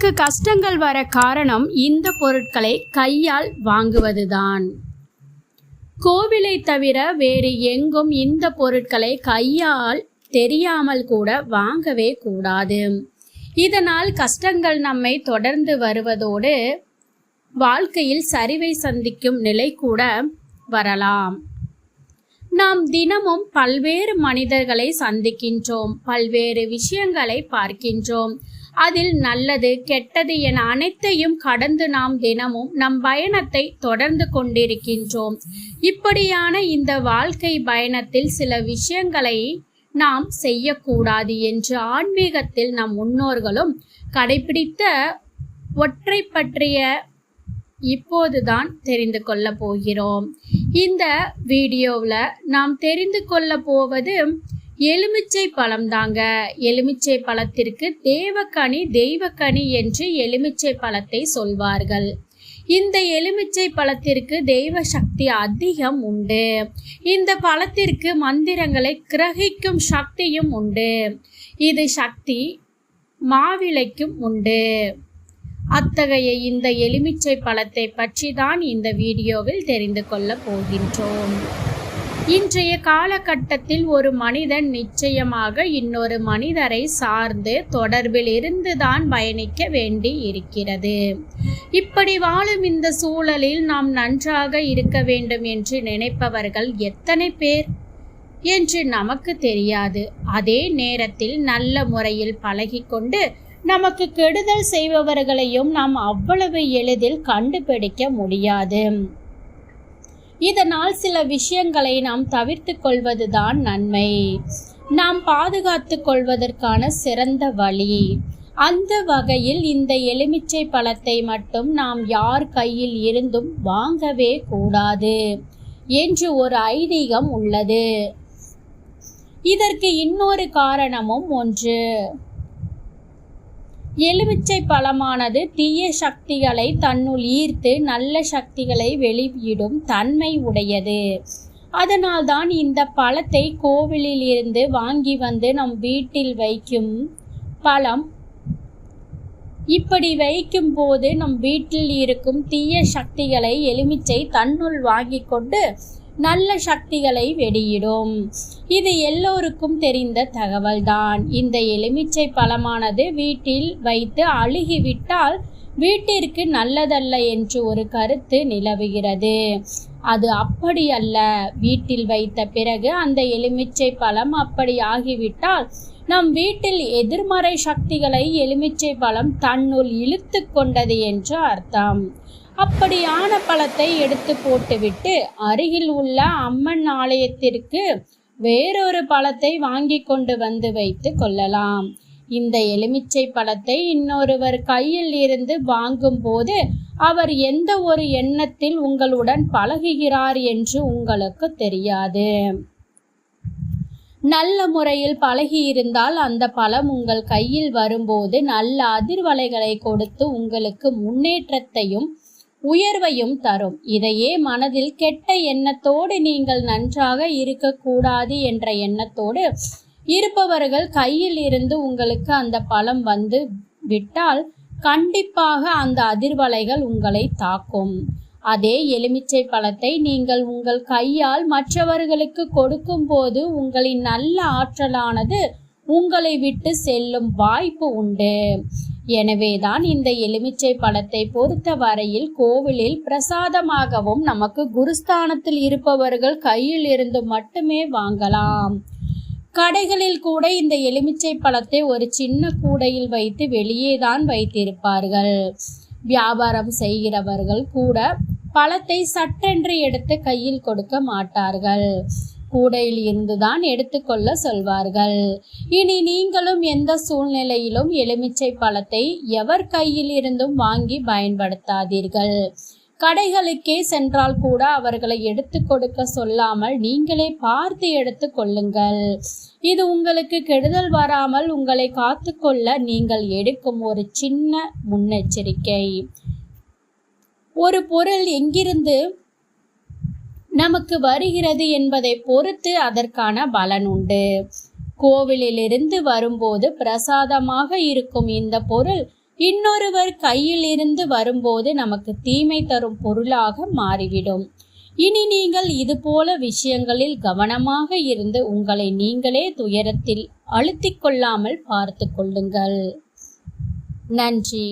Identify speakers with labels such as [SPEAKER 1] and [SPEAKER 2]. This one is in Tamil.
[SPEAKER 1] நமக்கு கஷ்டங்கள் வர காரணம் இந்த பொருட்களை கையால் வாங்குவதுதான். கோவிலை தவிர வேறு எங்கும் இந்த பொருட்களை கையால் தெரியாமல் கூட வாங்கவே கூடாது. இதனால் கஷ்டங்கள் நம்மை தொடர்ந்து வருவதோடு வாழ்க்கையில் சரிவை சந்திக்கும் நிலை கூட வரலாம். நாம் தினமும் பல்வேறு மனிதர்களை சந்திக்கின்றோம் பல்வேறு விஷயங்களை பார்க்கின்றோம். அதில் நல்லது கெட்டது என அனைத்தையும் கடந்து நாம் தினமும் நம் பயணத்தை தொடர்ந்து கொண்டிருக்கின்றோம். இப்படியான இந்த வாழ்க்கை பயணத்தில் சில விஷயங்களை நாம் செய்யக்கூடாது என்று ஆன்மீகத்தில் நம் முன்னோர்களும் கடைபிடித்த ஒற்றை பற்றிய இப்போதுதான் தெரிந்து கொள்ள போகிறோம். இந்த வீடியோவில் நாம் தெரிந்து கொள்ள போவது எலுமிச்சை பழம் தாங்க. எலுமிச்சை பழத்திற்கு தேவக்கனி தெய்வக்கனி என்று எலுமிச்சை பழத்தை சொல்வார்கள். இந்த எலுமிச்சை பழத்திற்கு தெய்வ சக்தி அதிகம் உண்டு. இந்த பழத்திற்கு மந்திரங்களை கிரகிக்கும் சக்தியும் உண்டு. இது சக்தி மாவிளைக்கும் உண்டு. அத்தகைய இந்த எலுமிச்சை பழத்தை பற்றி தான் இந்த வீடியோவில் தெரிந்து கொள்ள போகின்றோம். இன்றைய காலகட்டத்தில் ஒரு மனிதன் நிச்சயமாக இன்னொரு மனிதரை சார்ந்து தொடர்பில் இருந்துதான் பயணிக்க வேண்டி இருக்கிறது. இப்படி வாழும் இந்த சூழலில் நாம் நன்றாக இருக்க வேண்டும் என்று நினைப்பவர்கள் எத்தனை பேர்? என்று நமக்கு தெரியாது. அதே நேரத்தில் நல்ல முறையில் பழகிக்கொண்டு நமக்கு கெடுதல் செய்பவர்களையும் நாம் அவ்வளவு எளிதில் கண்டுபிடிக்க முடியாது. இதனால் சில விஷயங்களை நாம் தவிர்த்து கொள்வதுதான் நன்மை. நாம் பாதுகாத்து கொள்வதற்கான சிறந்த வழி. அந்த வகையில் இந்த எலுமிச்சை பழத்தை மட்டும் நாம் யார் கையில் இருந்தும் வாங்கவே கூடாது என்று ஒரு ஐதீகம் உள்ளது. இதற்கு இன்னொரு காரணமும் ஒன்று. எலுமிச்சை பழமானது தீய சக்திகளை தன்னுள் ஈர்த்து நல்ல சக்திகளை வெளியிடும் தன்மை உடையது. அதனால்தான் இந்த பழத்தை கோவிலில் இருந்து வாங்கி வந்து நம் வீட்டில் வைக்கும் பழம் இப்படி வைக்கும் போது நம் வீட்டில் இருக்கும் தீய சக்திகளை எலுமிச்சை தன்னுள் வாங்கி கொண்டு நல்ல சக்திகளை வெளியிடும். இது எல்லோருக்கும் தெரிந்த தகவல்தான். இந்த எலுமிச்சை பழமானது வீட்டில் வைத்து அழுகிவிட்டால் வீட்டிற்கு நல்லதல்ல என்று ஒரு கருத்து நிலவுகிறது. அது அப்படி அல்ல. வீட்டில் வைத்த பிறகு அந்த எலுமிச்சை பழம் அப்படி ஆகிவிட்டால் நம் வீட்டில் எதிர்மறை சக்திகளை எலுமிச்சை பழம் தன்னுள் இழுத்து கொண்டது என்று அர்த்தம். அப்படியான பழத்தை எடுத்து போட்டுவிட்டு அருகில் உள்ள அம்மன் ஆலயத்திற்கு வேறொரு பழத்தை வாங்கி கொண்டு வந்து வைத்து கொள்ளலாம். இந்த எலுமிச்சை பழத்தை இன்னொருவர் கையில் இருந்து வாங்கும் போது அவர் எந்த ஒரு எண்ணத்தில் உங்களுடன் பழகுகிறார் என்று உங்களுக்கு தெரியாது. நல்ல முறையில் பழகியிருந்தால் அந்த பழம் உங்கள் கையில் வரும்போது நல்ல அதிர்வலைகளை கொடுத்து உங்களுக்கு முன்னேற்றத்தையும் உயர்வையும் தரும். இதையே மனதில் கெட்ட எண்ணத்தோடு நீங்கள் நன்றாக இருக்கக்கூடாது என்ற எண்ணத்தோடு இருப்பவர்கள் கையில் இருந்து உங்களுக்கு அந்த பழம் வந்து விட்டால் கண்டிப்பாக அந்த அதிர்வலைகள் உங்களை தாக்கும். அதே எலுமிச்சை பழத்தை நீங்கள் உங்கள் கையால் மற்றவர்களுக்கு கொடுக்கும் போது உங்களின் நல்ல ஆற்றலானது உங்களை விட்டு செல்லும் வாய்ப்பு உண்டு. எனவேதான் இந்த எலுமிச்சை பழத்தை பொறுத்த வரையில் கோவிலில் பிரசாதமாகவும் நமக்கு குருஸ்தானத்தில் இருப்பவர்கள் கையில் இருந்து மட்டுமே வாங்கலாம். கடைகளில் கூட இந்த எலுமிச்சை பழத்தை ஒரு சின்ன கூடையில் வைத்து வெளியே தான் வைத்திருப்பார்கள். வியாபாரம் செய்கிறவர்கள் கூட பழத்தை சட்டென்று எடுத்து கையில் கொடுக்க மாட்டார்கள். கூடையில் இருந்துதான் எடுத்துக்கொள்ள சொல்வார்கள். இனி நீங்களும் எந்த சூழ்நிலையிலும் எலுமிச்சை பழத்தை எவர் கையில் இருந்தும் வாங்கி பயன்படுத்தாதீர்கள். கடைகளுக்கே சென்றால் கூட அவர்களை எடுத்து கொடுக்க சொல்லாமல் நீங்களே பார்த்து எடுத்து கொள்ளுங்கள். இது உங்களுக்கு கெடுதல் வராமல் உங்களை காத்துக்கொள்ள நீங்கள் எடுக்கும் ஒரு சின்ன முன்னெச்சரிக்கை. ஒரு பொருள் எங்கிருந்து நமக்கு வருகிறது என்பதை பொறுத்து அதற்கான பலன் உண்டு. கோவிலிலிருந்து வரும்போது பிரசாதமாக இருக்கும் இந்த பொருள் இன்னொருவர் கையில் இருந்து வரும்போது நமக்கு தீமை தரும் பொருளாக மாறிவிடும். இனி நீங்கள் இதுபோல விஷயங்களில் கவனமாக இருந்து உங்களை நீங்களே துயரத்தில் அழுத்திக் கொள்ளாமல் பார்த்து கொள்ளுங்கள். நன்றி.